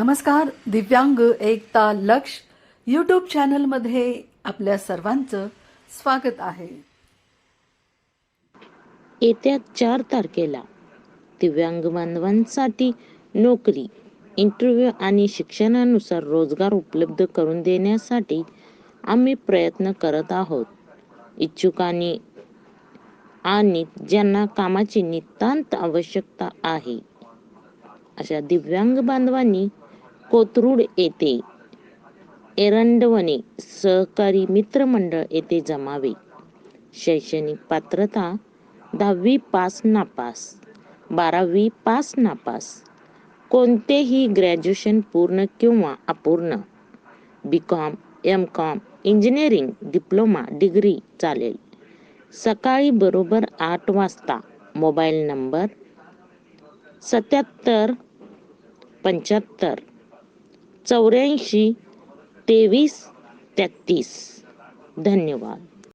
नमस्कार दिव्यांग एकता लक्ष यूट्यूब चॅनलमध्ये आपल्या सर्वांचं स्वागत आहे. येत्या चार तारखेला दिव्यांग बांधवांसाठी नोकरी इंटरव्ह्यू आणि शिक्षणानुसार रोजगार उपलब्ध करून देण्यासाठी आम्ही प्रयत्न करत आहोत. इच्छुकांनी आणि ज्यांना कामाची नितांत आवश्यकता आहे अशा दिव्यांग बांधवांनी कोथरूड येथे एरंडवणे सहकारी मित्रमंडळ येथे जमावे. शैक्षणिक पात्रता दहावी पास नापास बारावी पास नापास कोणतेही ग्रॅज्युएशन पूर्ण किंवा अपूर्ण. B Com M Com engineering diploma degree चालेल. सकाळी बरोबर आठ वाजता मोबाईल नंबर सत्याहत्तर पंच्याहत्तर चौऱ्याऐंशी तेवीस तेहतीस. धन्यवाद.